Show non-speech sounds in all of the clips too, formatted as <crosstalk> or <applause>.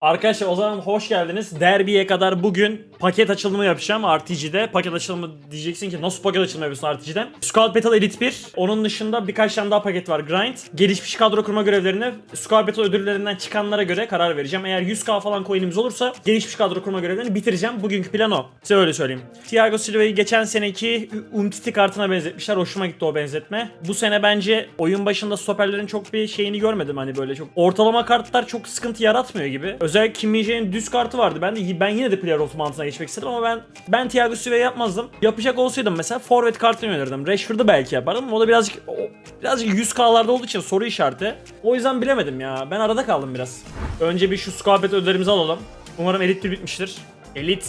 Arkadaşlar o zaman hoş geldiniz. Derbiye kadar bugün paket açılımı yapacağım RTG'de. Paket açılımı diyeceksin ki nasıl paket açılımı yapıyorsun RTG'den? Squad Battle Elite 1. Onun dışında birkaç tane daha paket var. Grind. Gelişmiş kadro kurma görevlerine Squad Battle ödüllerinden çıkanlara göre karar vereceğim. Eğer 100k falan coin'imiz olursa gelişmiş kadro kurma görevlerini bitireceğim. Bugünkü plan o. Size öyle söyleyeyim. Thiago Silva'yı geçen seneki Umtiti kartına benzetmişler. Hoşuma gitti o benzetme. Bu sene bence oyun başında stoperlerin çok bir şeyini görmedim hani böyle çok. Ortalama kartlar çok sıkıntı yaratmıyor gibi. Özellikle Kim Min-jae'nin düz kartı vardı. Ben de ben yine de player of mantığına geçmek istedim ama ben ben Thiago Silva'yı yapmazdım. Yapacak olsaydım mesela forvet kartını önerirdim. Rashford'u belki yapardım o da birazcık o, birazcık 100k'larda olduğu için soru işareti. O yüzden bilemedim ya. Ben arada kaldım biraz. Önce bir şu squad ödüllerimizi alalım. Umarım Elite 1 bitmiştir. Elite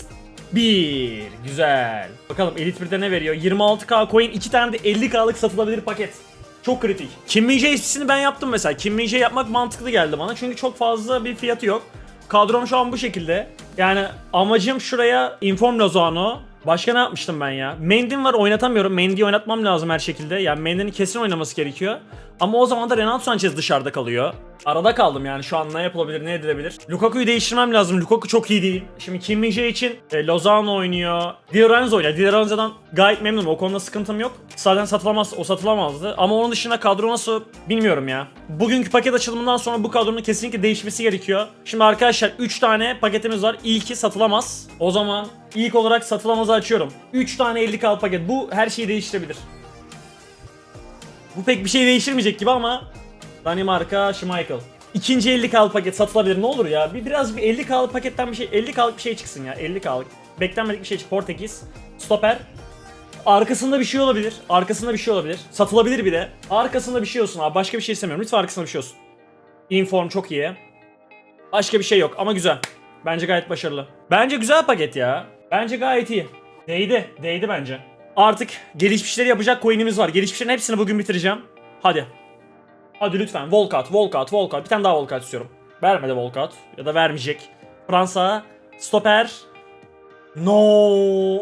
1. Güzel. Bakalım Elite 1'de ne veriyor? 26k coin, 2 tane de 50k'lık satılabilir paket. Çok kritik. Kim SPC'ni ben yaptım mesela. Kim Min-jae yapmak mantıklı geldi bana. Çünkü çok fazla bir fiyatı yok. Kadrom şu an bu şekilde. Yani amacım şuraya Inform Lozano. Başka ne yapmıştım ben ya? Mendy'm var oynatamıyorum. Mendy'yi oynatmam lazım her şekilde. Yani Mendy'nin kesin oynaması gerekiyor. Ama o zaman da Renato Sanchez dışarıda kalıyor. Arada kaldım yani şu an ne yapılabilir ne edilebilir. Lukaku'yu değiştirmem lazım. Lukaku çok iyi değil. Şimdi Kim Min-jae için e, Lozano oynuyor. Di Lorenzo oynuyor. Di Lorenzo'dan gayet memnunum. O konuda sıkıntım yok. Zaten satılamaz, o satılamazdı. Ama onun dışında kadro nasıl bilmiyorum ya. Bugünkü paket açılımından sonra bu kadronun kesinlikle değişmesi gerekiyor. Şimdi arkadaşlar 3 tane paketimiz var. İlki satılamaz. O zaman ilk olarak satılamazı açıyorum. 3 tane 50k paket. Bu her şeyi değiştirebilir. Bu pek bir şey değiştirmeyecek gibi ama Danimarka, Schmeichel. İkinci 50k'lık paket satılabilir ne olur ya. Bir biraz bir 50k'lık paketten bir şey 50k'lık bir şey çıksın ya. 50k'lık. Beklenmedik bir şey çık. Portekiz. Stoper. Arkasında bir şey olabilir. Arkasında bir şey olabilir. Satılabilir bir de. Arkasında bir şey olsun abi. Başka bir şey istemiyorum. Lütfen arkasında bir şey olsun. Inform çok iyi. Başka bir şey yok ama güzel. Bence gayet başarılı. Bence güzel paket ya. Bence gayet iyi. Değdi. Değdi bence. Artık gelişmişleri yapacak coin'imiz var. Gelişmişlerin hepsini bugün bitireceğim. Hadi. Hadi lütfen. Volkat, Volkat, Volkat. Bir tane daha Volkat istiyorum. Vermedi Volkat. Ya da vermeyecek. Fransa. Stoper. No.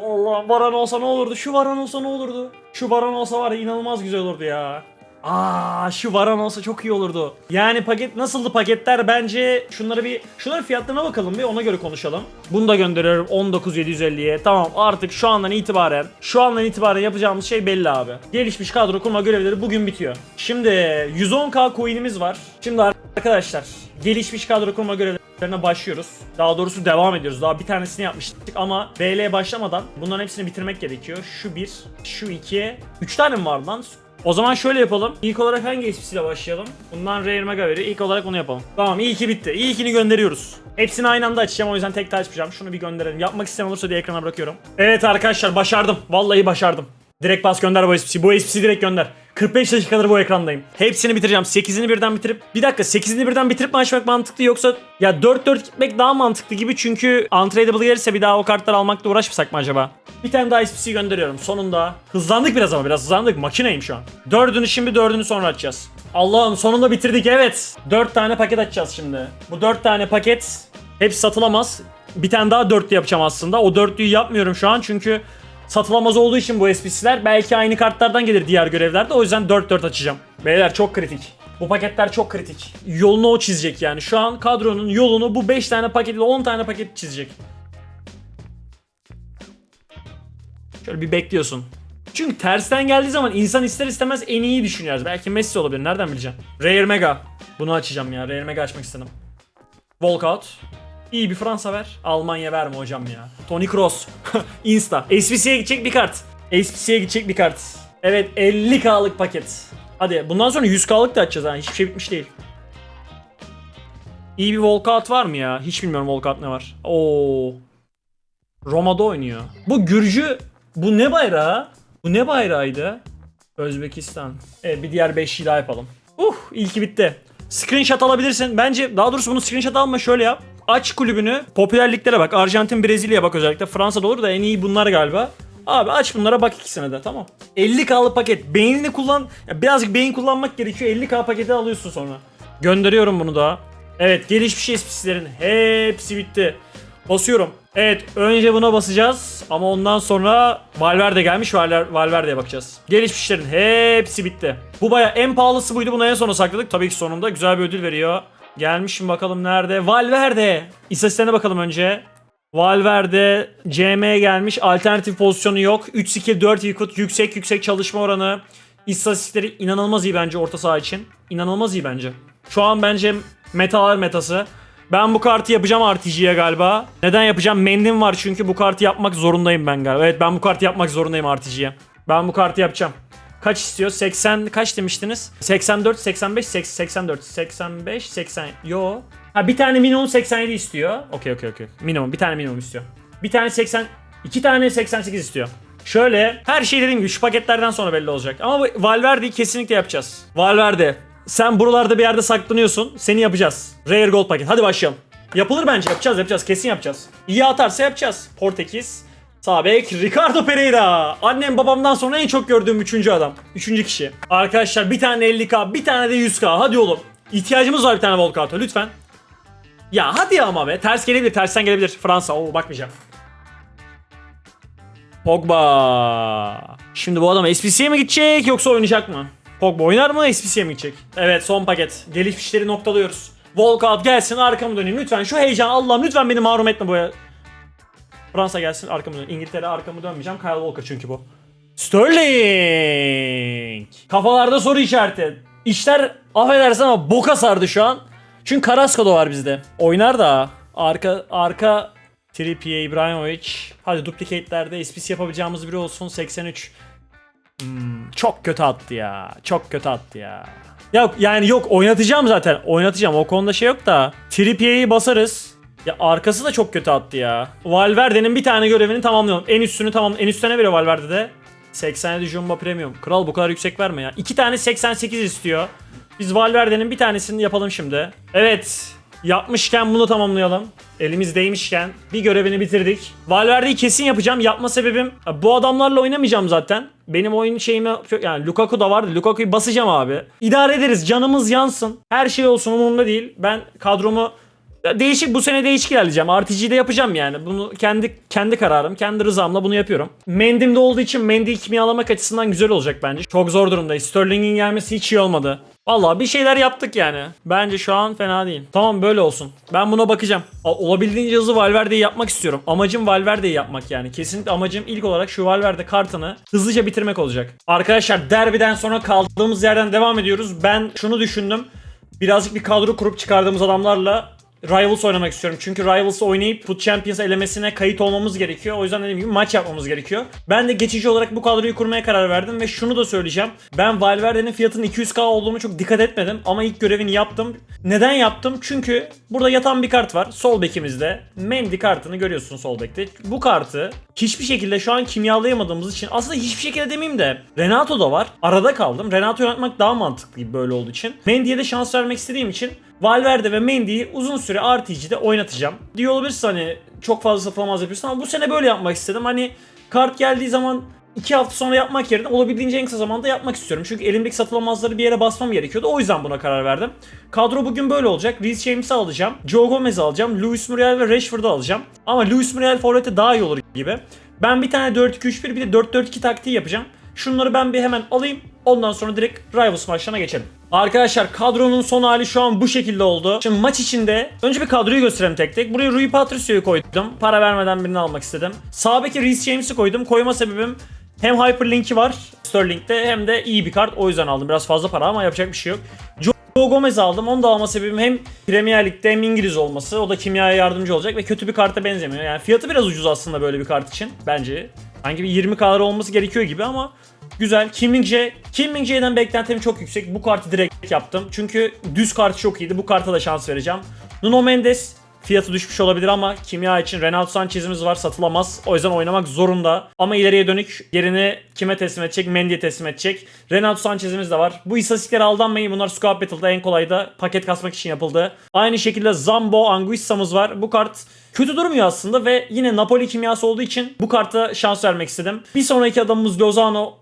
Allah Varan olsa ne olurdu? Şu Varan olsa ne olurdu? Şu Varan olsa var ya inanılmaz güzel olurdu ya. Aa şu Varan olsa çok iyi olurdu. Yani paket nasıldı paketler? Bence şunları bir şunların fiyatlarına bakalım bir ona göre konuşalım. Bunu da gönderiyorum 19750'ye. Tamam artık şu andan itibaren şu andan itibaren yapacağımız şey belli abi. Gelişmiş kadro kurma görevleri bugün bitiyor. Şimdi 110k coin'imiz var. Şimdi arkadaşlar gelişmiş kadro kurma görevlerine başlıyoruz. Daha doğrusu devam ediyoruz. Daha bir tanesini yapmıştık ama BL başlamadan bunların hepsini bitirmek gerekiyor. Şu bir, şu iki, üç tane mi var lan? O zaman şöyle yapalım. İlk olarak hangi SPC ile başlayalım? Bundan Rare Mega veriyor. İlk olarak onu yapalım. Tamam ilki bitti. İlkini gönderiyoruz. Hepsini aynı anda açacağım o yüzden tek tek açmayacağım. Şunu bir gönderelim. Yapmak isteyen olursa diye ekrana bırakıyorum. Evet arkadaşlar başardım. Vallahi başardım. Direkt bas gönder bu SPC. Bu SPC direkt gönder. 45 dakikadır bu ekrandayım. Hepsini bitireceğim. 8'ini birden bitirip bir dakika 8'ini birden bitirip mi açmak mantıklı yoksa ya 4-4 gitmek daha mantıklı gibi çünkü untradable gelirse bir daha o kartları almakla uğraşmasak mı acaba? Bir tane daha SPC gönderiyorum sonunda. Hızlandık biraz ama biraz hızlandık. Makineyim şu an. Dördünü şimdi dördünü sonra açacağız. Allah'ım sonunda bitirdik evet. 4 tane paket açacağız şimdi. Bu 4 tane paket hepsi satılamaz. Bir tane daha dörtlü yapacağım aslında. O dörtlüyü yapmıyorum şu an çünkü satılamaz olduğu için bu SPC'ler belki aynı kartlardan gelir diğer görevlerde. O yüzden 4-4 açacağım. Beyler çok kritik. Bu paketler çok kritik. Yolunu o çizecek yani. Şu an kadronun yolunu bu 5 tane paket ile 10 tane paket çizecek. Şöyle bir bekliyorsun. Çünkü tersten geldiği zaman insan ister istemez en iyi düşünüyoruz. Belki Messi olabilir. Nereden bileceğim? Rare Mega. Bunu açacağım ya. Rare Mega açmak istedim. Walkout. İyi bir Fransa ver. Almanya verme hocam ya. Tony Kroos. <laughs> Insta. SPC'ye gidecek bir kart. SPC'ye gidecek bir kart. Evet 50k'lık paket. Hadi bundan sonra 100k'lık da açacağız ha. Hiçbir şey bitmiş değil. İyi bir walkout var mı ya? Hiç bilmiyorum walkout ne var. Oo. Roma'da oynuyor. Bu Gürcü bu ne bayrağı? Bu ne bayrağıydı? Özbekistan. Evet bir diğer 5'yi daha yapalım. Uh ilki bitti. Screenshot alabilirsin. Bence daha doğrusu bunu screenshot alma şöyle yap. Aç kulübünü. Popülerliklere bak. Arjantin, Brezilya bak özellikle. Fransa'da olur da en iyi bunlar galiba. Abi aç bunlara bak ikisine de tamam. 50k'lı paket. Beynini kullan. Ya birazcık beyin kullanmak gerekiyor. 50k paketi alıyorsun sonra. Gönderiyorum bunu da. Evet gelişmiş SPC'lerin hepsi bitti. Basıyorum. Evet önce buna basacağız ama ondan sonra Valverde gelmiş Valver, Valverde'ye bakacağız. Gelişmişlerin hepsi bitti. Bu baya en pahalısı buydu bunu en sona sakladık. Tabii ki sonunda güzel bir ödül veriyor. Gelmişim bakalım nerede? Valverde. İstatistiklerine bakalım önce. Valverde CM'ye gelmiş. Alternatif pozisyonu yok. 3 skill 4 yıkut. Yüksek yüksek çalışma oranı. İstatistikleri inanılmaz iyi bence orta saha için. İnanılmaz iyi bence. Şu an bence metalar metası. Ben bu kartı yapacağım RTG'ye galiba. Neden yapacağım? Mendim var çünkü bu kartı yapmak zorundayım ben galiba. Evet ben bu kartı yapmak zorundayım RTG'ye. Ben bu kartı yapacağım. Kaç istiyor? 80 kaç demiştiniz? 84, 85, 84, 85, 80. Yo. Ha bir tane minimum 87 istiyor. Okey okey okey. Minimum bir tane minimum istiyor. Bir tane 80, iki tane 88 istiyor. Şöyle her şey dediğim gibi şu paketlerden sonra belli olacak. Ama bu Valverde'yi kesinlikle yapacağız. Valverde sen buralarda bir yerde saklanıyorsun. Seni yapacağız. Rare Gold paket. Hadi başlayalım. Yapılır bence. Yapacağız yapacağız. Kesin yapacağız. İyi atarsa yapacağız. Portekiz. Sağ bek Ricardo Pereira. Annem babamdan sonra en çok gördüğüm üçüncü adam. Üçüncü kişi. Arkadaşlar bir tane 50k bir tane de 100k. Hadi oğlum. İhtiyacımız var bir tane Volkato lütfen. Ya hadi ama be. Ters gelebilir. Tersten gelebilir. Fransa. Oo bakmayacağım. Pogba. Şimdi bu adam SPC'ye mi gidecek yoksa oynayacak mı? Pogba oynar mı SPC'ye mi gidecek? Evet son paket. Gelişmişleri noktalıyoruz. Walkout gelsin arkamı döneyim lütfen. Şu heyecan Allah'ım lütfen beni mahrum etme bu ya. Fransa gelsin arkamı döneyim. İngiltere arkamı dönmeyeceğim. Kyle Walker çünkü bu. Sterling. Kafalarda soru işareti. İşler affedersin ama boka sardı şu an. Çünkü Carrasco da var bizde. Oynar da arka arka Trippier, Ibrahimovic. Hadi duplikate'lerde SPC yapabileceğimiz biri olsun. 83. Hmm, çok kötü attı ya. Çok kötü attı ya. Yok yani yok oynatacağım zaten. Oynatacağım o konuda şey yok da. Trippier'i basarız. Ya arkası da çok kötü attı ya. Valverde'nin bir tane görevini tamamlayalım. En üstünü tamam. En üstüne veriyor Valverde'de. 87 Jumbo Premium. Kral bu kadar yüksek verme ya. İki tane 88 istiyor. Biz Valverde'nin bir tanesini yapalım şimdi. Evet. Yapmışken bunu tamamlayalım. Elimizdeymişken bir görevini bitirdik. Valverde'yi kesin yapacağım. Yapma sebebim bu adamlarla oynamayacağım zaten. Benim oyun şeyimi yani Lukaku da vardı. Lukaku'yu basacağım abi. İdare ederiz. Canımız yansın. Her şey olsun umurumda değil. Ben kadromu Değişik bu sene değişik ilerleyeceğim. RTG'de yapacağım yani. Bunu kendi kendi kararım, kendi rızamla bunu yapıyorum. Mendim'de olduğu için Mendy'yi kimyalamak açısından güzel olacak bence. Çok zor durumdayız. Sterling'in gelmesi hiç iyi olmadı. Vallahi bir şeyler yaptık yani. Bence şu an fena değil. Tamam böyle olsun. Ben buna bakacağım. Olabildiğince hızlı Valverde'yi yapmak istiyorum. Amacım Valverde'yi yapmak yani. Kesinlikle amacım ilk olarak şu Valverde kartını hızlıca bitirmek olacak. Arkadaşlar derbiden sonra kaldığımız yerden devam ediyoruz. Ben şunu düşündüm. Birazcık bir kadro kurup çıkardığımız adamlarla Rivals oynamak istiyorum. Çünkü Rivals oynayıp Foot Champions elemesine kayıt olmamız gerekiyor. O yüzden dediğim gibi maç yapmamız gerekiyor. Ben de geçici olarak bu kadroyu kurmaya karar verdim ve şunu da söyleyeceğim. Ben Valverde'nin fiyatının 200k olduğunu çok dikkat etmedim ama ilk görevini yaptım. Neden yaptım? Çünkü burada yatan bir kart var. Sol bekimizde. Mendy kartını görüyorsun sol bekte. Bu kartı hiçbir şekilde şu an kimyalayamadığımız için aslında hiçbir şekilde demeyeyim de Renato da var. Arada kaldım. Renato yönetmek daha mantıklı böyle olduğu için. Mendy'ye de şans vermek istediğim için Valverde ve Mendy'yi uzun süre RTG'de oynatacağım. Diyor olabilirsin hani çok fazla satılamaz yapıyorsun ama bu sene böyle yapmak istedim. Hani kart geldiği zaman 2 hafta sonra yapmak yerine olabildiğince en kısa zamanda yapmak istiyorum. Çünkü elimdeki satılamazları bir yere basmam gerekiyordu. O yüzden buna karar verdim. Kadro bugün böyle olacak. Reece James'i alacağım. Joe Gomez'i alacağım. Luis Muriel ve Rashford'u alacağım. Ama Luis Muriel forvete daha iyi olur gibi. Ben bir tane 4-2-3-1 bir de 4-4-2 taktiği yapacağım. Şunları ben bir hemen alayım. Ondan sonra direkt Rivals maçlarına geçelim. Arkadaşlar kadronun son hali şu an bu şekilde oldu. Şimdi maç içinde önce bir kadroyu gösterelim tek tek. Buraya Rui Patricio'yu koydum. Para vermeden birini almak istedim. Sağ beke Reece James'i koydum. Koyma sebebim hem Hyperlink'i var Sterling'de hem de iyi bir kart. O yüzden aldım. Biraz fazla para ama yapacak bir şey yok. Joe Gomez aldım. Onu da alma sebebim hem Premier Lig'de hem İngiliz olması. O da kimyaya yardımcı olacak ve kötü bir karta benzemiyor. Yani fiyatı biraz ucuz aslında böyle bir kart için bence. Sanki bir 20 kadar olması gerekiyor gibi ama güzel. Kim Min-jae. Beklentim çok yüksek. Bu kartı direkt yaptım. Çünkü düz kart çok iyiydi. Bu karta da şans vereceğim. Nuno Mendes fiyatı düşmüş olabilir ama kimya için Renato Sanchez'imiz var satılamaz. O yüzden oynamak zorunda. Ama ileriye dönük yerini kime teslim edecek? Mendy'ye teslim edecek. Renato Sanchez'imiz de var. Bu istatistiklere aldanmayın. Bunlar Squad Battle'da en kolay da paket kasmak için yapıldı. Aynı şekilde Zambo Anguissa'mız var. Bu kart kötü durmuyor aslında ve yine Napoli kimyası olduğu için bu karta şans vermek istedim. Bir sonraki adamımız Lozano.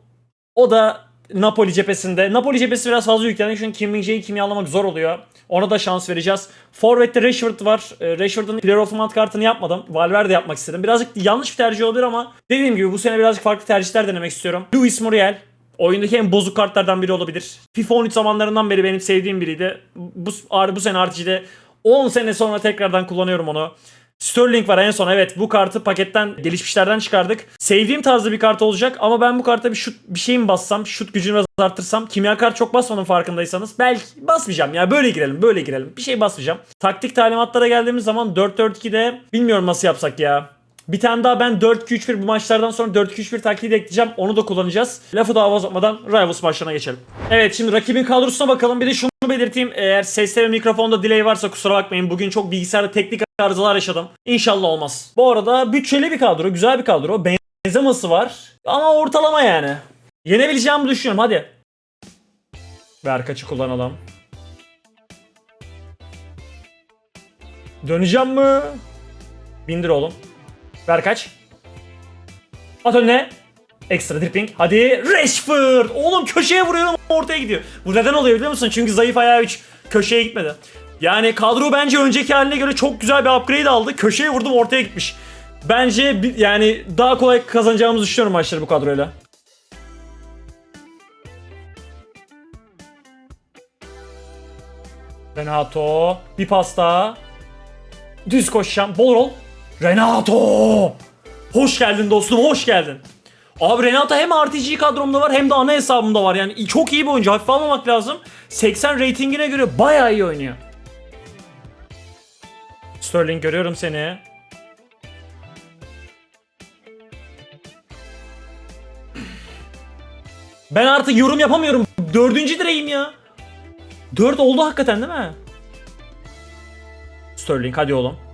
O da Napoli cephesinde. Napoli cephesi biraz fazla yüklendi çünkü Kim Min-jae'yi kimyalamak zor oluyor. Ona da şans vereceğiz. Forvet'te Rashford var. Ee, Rashford'un Player of the Month kartını yapmadım. Valverde yapmak istedim. Birazcık yanlış bir tercih olabilir ama dediğim gibi bu sene birazcık farklı tercihler denemek istiyorum. Luis Muriel. Oyundaki en bozuk kartlardan biri olabilir. FIFA 13 zamanlarından beri benim sevdiğim biriydi. Bu, bu sene RTG'de 10 sene sonra tekrardan kullanıyorum onu. Sterling var en son evet bu kartı paketten gelişmişlerden çıkardık. Sevdiğim tarzda bir kart olacak ama ben bu karta bir şut bir şey mi bassam, şut gücünü biraz arttırsam, kimya kart çok basmadım farkındaysanız. Belki basmayacağım ya böyle girelim böyle girelim. Bir şey basmayacağım. Taktik talimatlara geldiğimiz zaman 4-4-2'de bilmiyorum nasıl yapsak ya. Bir tane daha ben 4-2-3-1 bu maçlardan sonra 4-2-3-1 taktiği de ekleyeceğim. Onu da kullanacağız. Lafı daha uzatmadan Rivals maçlarına geçelim. Evet şimdi rakibin kadrosuna bakalım. Bir de şunu belirteyim. Eğer seste ve mikrofonda delay varsa kusura bakmayın. Bugün çok bilgisayarda teknik arızalar yaşadım. İnşallah olmaz. Bu arada bütçeli bir kadro. Güzel bir kadro. Benzeması var. Ama ortalama yani. Yenebileceğimi düşünüyorum. Hadi. Ver kaçı kullanalım. Döneceğim mi? Bindir oğlum. Ver kaç. At önüne. Ekstra dripping. Hadi Rashford. Oğlum köşeye vuruyor ama ortaya gidiyor. Bu neden oluyor biliyor musun? Çünkü zayıf ayağı 3 köşeye gitmedi. Yani kadro bence önceki haline göre çok güzel bir upgrade aldı. Köşeye vurdum ortaya gitmiş. Bence yani daha kolay kazanacağımızı düşünüyorum maçları bu kadroyla. Renato. Bir pas daha. Düz koşacağım. Bol rol. Renato. Hoş geldin dostum hoş geldin. Abi Renato hem RTG kadromda var hem de ana hesabımda var. Yani çok iyi bir oyuncu. Hafife almamak lazım. 80 ratingine göre bayağı iyi oynuyor. Sterling görüyorum seni. Ben artık yorum yapamıyorum. Dördüncü direğim ya. Dört oldu hakikaten değil mi? Sterling hadi oğlum.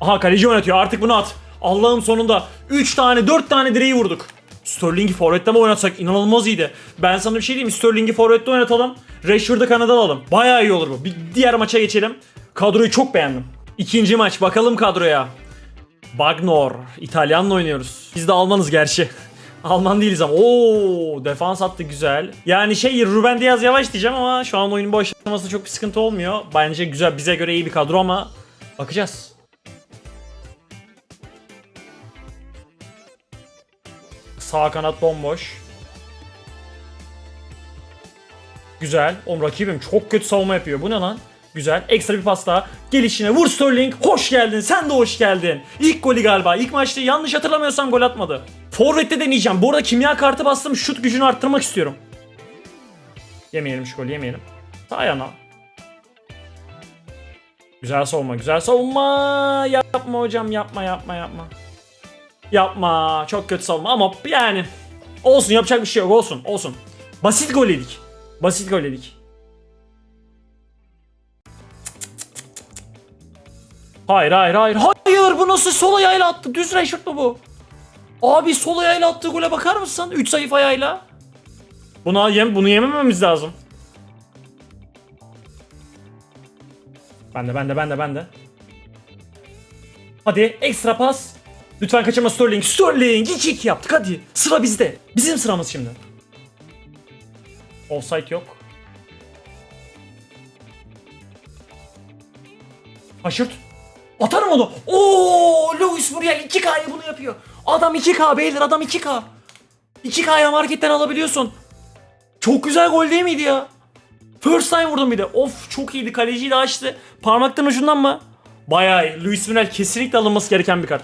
Aha kaleci oynatıyor artık bunu at. Allah'ım sonunda 3 tane 4 tane direği vurduk. Sterling'i forvette mi oynatsak inanılmaz iyiydi. Ben sana bir şey diyeyim? Sterling'i forvette oynatalım. Rashford'u kanada alalım. Bayağı iyi olur bu. Bir diğer maça geçelim. Kadroyu çok beğendim. İkinci maç bakalım kadroya. Bagnor. İtalyanla oynuyoruz. Biz de Almanız gerçi. <laughs> Alman değiliz ama. Oo, defans attı güzel. Yani şey Ruben Diaz yavaş diyeceğim ama şu an oyunun bu aşamasında çok bir sıkıntı olmuyor. Bence güzel bize göre iyi bir kadro ama bakacağız. Sağ kanat bomboş. Güzel. Oğlum rakibim çok kötü savunma yapıyor. Bu ne lan? Güzel. Ekstra bir pas. Gelişine vur Sterling. Hoş geldin. Sen de hoş geldin. İlk golü galiba. İlk maçta yanlış hatırlamıyorsam gol atmadı. Forvet'te deneyeceğim. Bu arada kimya kartı bastım. Şut gücünü arttırmak istiyorum. Yemeyelim şu golü yemeyelim. Sağ yana. Güzel savunma. Güzel savunma. Yapma hocam. Yapma yapma yapma. Yapma. Çok kötü savunma ama yani olsun yapacak bir şey yok olsun olsun. Basit gol yedik. Basit gol yedik. Hayır hayır hayır. Hayır bu nasıl sol ayağıyla attı? Düz Rashford mu bu? Abi sol ayağıyla attığı gole bakar mısın? 3 zayıf ayağıyla. Buna yem bunu yemememiz lazım. Ben de ben de ben de ben de. Hadi ekstra pas. Lütfen kaçırma Sterling. Sterling 2-2 yaptık hadi. Sıra bizde. Bizim sıramız şimdi. Offside yok. Haşırt. Atarım onu. Oo, Lewis Muriel 2K'ya bunu yapıyor. Adam 2K beyler adam 2K. 2K'ya marketten alabiliyorsun. Çok güzel gol değil miydi ya? First time vurdum bir de. Of çok iyiydi. Kaleciyi de açtı. Parmaktan ucundan mı? Bayağı iyi. Luis Muriel kesinlikle alınması gereken bir kart.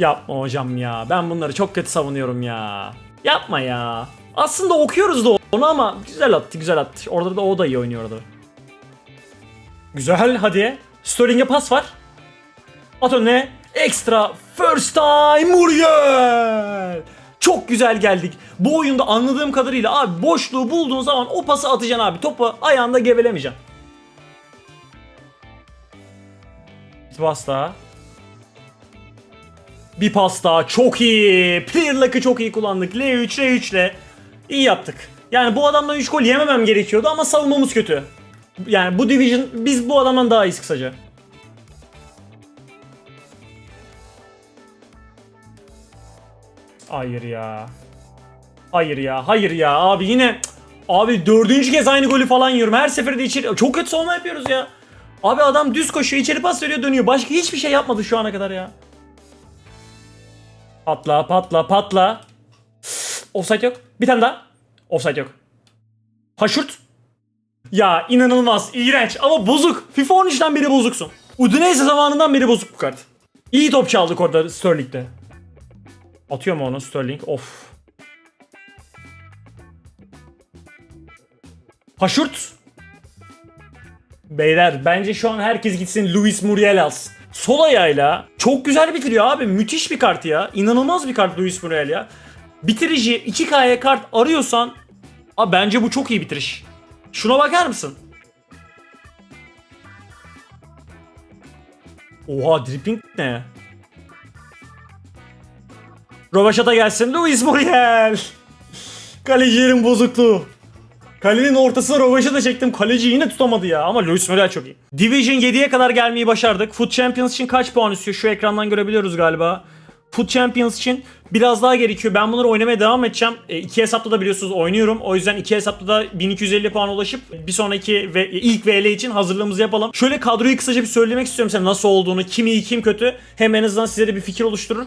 Yapma hocam ya. Ben bunları çok kötü savunuyorum ya. Yapma ya. Aslında okuyoruz da onu ama güzel attı güzel attı. Orada da o da iyi oynuyor orada. Güzel hadi. Sterling'e pas var. At önüne. Ekstra first time Muriel. Çok güzel geldik. Bu oyunda anladığım kadarıyla abi boşluğu bulduğun zaman o pası atacaksın abi. Topu ayağında gevelemeyeceksin. Bir pas daha. Bir pas daha çok iyi. Player luck'ı çok iyi kullandık. L3 R3 ile iyi yaptık. Yani bu adamdan 3 gol yememem gerekiyordu ama savunmamız kötü. Yani bu division biz bu adamdan daha iyiyiz kısaca. Hayır ya. Hayır ya. Hayır ya. Abi yine abi dördüncü kez aynı golü falan yiyorum. Her seferinde içeri çok kötü savunma yapıyoruz ya. Abi adam düz koşuyor, içeri pas veriyor, dönüyor. Başka hiçbir şey yapmadı şu ana kadar ya. Patla patla patla. Offside yok. Bir tane daha. Offside yok. Haşurt. Ya inanılmaz, iğrenç ama bozuk. FIFA 13'ten beri bozuksun. Udinese zamanından beri bozuk bu kart. İyi top çaldık orada Sterling'de. Atıyor mu onu Sterling? Of. Haşurt. Beyler bence şu an herkes gitsin Luis Muriel alsın. Sol ayağıyla çok güzel bitiriyor abi. Müthiş bir kart ya. İnanılmaz bir kart Luis Muriel ya. Bitirici 2K'ya kart arıyorsan Abi bence bu çok iyi bitiriş. Şuna bakar mısın? Oha dripping ne? Rovaşata gelsin Luis Muriel. <laughs> Kalecilerin bozukluğu. Kalenin ortasına Rovaşata çektim. Kaleci yine tutamadı ya. Ama Luis Muriel çok iyi. Division 7'ye kadar gelmeyi başardık. Foot Champions için kaç puan istiyor? Şu ekrandan görebiliyoruz galiba. Foot Champions için biraz daha gerekiyor. Ben bunları oynamaya devam edeceğim. E, iki hesapta da biliyorsunuz oynuyorum. O yüzden iki hesapta da 1250 puan ulaşıp bir sonraki ve ilk VL için hazırlığımızı yapalım. Şöyle kadroyu kısaca bir söylemek istiyorum size nasıl olduğunu, kim iyi kim kötü. Hem en azından size de bir fikir oluşturur.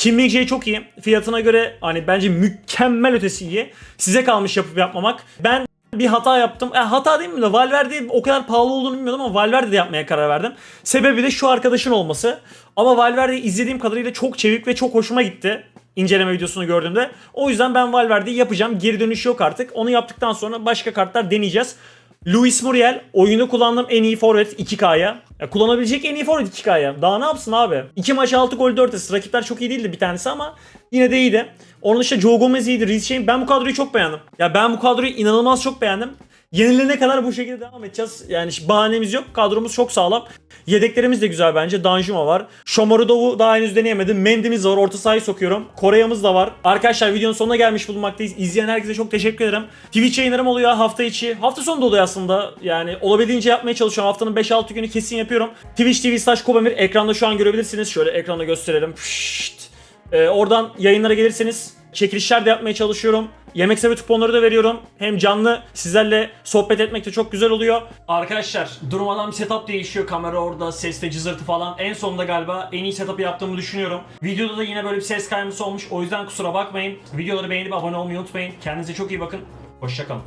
Kim Min-jae çok iyi. Fiyatına göre hani bence mükemmel ötesi iyi. Size kalmış yapıp yapmamak. Ben bir hata yaptım. E, hata değil mi de Valverde o kadar pahalı olduğunu bilmiyordum ama Valverde de yapmaya karar verdim. Sebebi de şu arkadaşın olması. Ama Valverde'yi izlediğim kadarıyla çok çevik ve çok hoşuma gitti. inceleme videosunu gördüğümde. O yüzden ben Valverde'yi yapacağım. Geri dönüş yok artık. Onu yaptıktan sonra başka kartlar deneyeceğiz. Luis Muriel oyunda kullandığım en iyi forvet 2K'ya. Ya kullanabilecek en iyi forvet 2K'ya. Daha ne yapsın abi? 2 maç 6 gol 4 asist. Rakipler çok iyi değildi bir tanesi ama yine de iyiydi. Onun dışında Joe Gomez iyiydi. Reece Shane. Ben bu kadroyu çok beğendim. Ya ben bu kadroyu inanılmaz çok beğendim. Yenilene kadar bu şekilde devam edeceğiz. Yani bahanemiz yok. Kadromuz çok sağlam. Yedeklerimiz de güzel bence. Danjuma var. Shomorodov'u daha henüz deneyemedim. Mendy'miz var. Orta sahayı sokuyorum. Kore'yamız da var. Arkadaşlar videonun sonuna gelmiş bulunmaktayız. İzleyen herkese çok teşekkür ederim. Twitch yayınlarım oluyor hafta içi. Hafta sonu da oluyor aslında. Yani olabildiğince yapmaya çalışıyorum. Haftanın 5-6 günü kesin yapıyorum. Twitch TV slash Kobemir. Ekranda şu an görebilirsiniz. Şöyle ekranda gösterelim. Ee, oradan yayınlara gelirseniz çekilişler de yapmaya çalışıyorum. Yemek sepeti kuponları da veriyorum. Hem canlı sizlerle sohbet etmek de çok güzel oluyor. Arkadaşlar durmadan bir setup değişiyor. Kamera orada, seste cızırtı falan. En sonunda galiba en iyi setup'ı yaptığımı düşünüyorum. Videoda da yine böyle bir ses kayması olmuş. O yüzden kusura bakmayın. Videoları beğenip abone olmayı unutmayın. Kendinize çok iyi bakın. Hoşçakalın.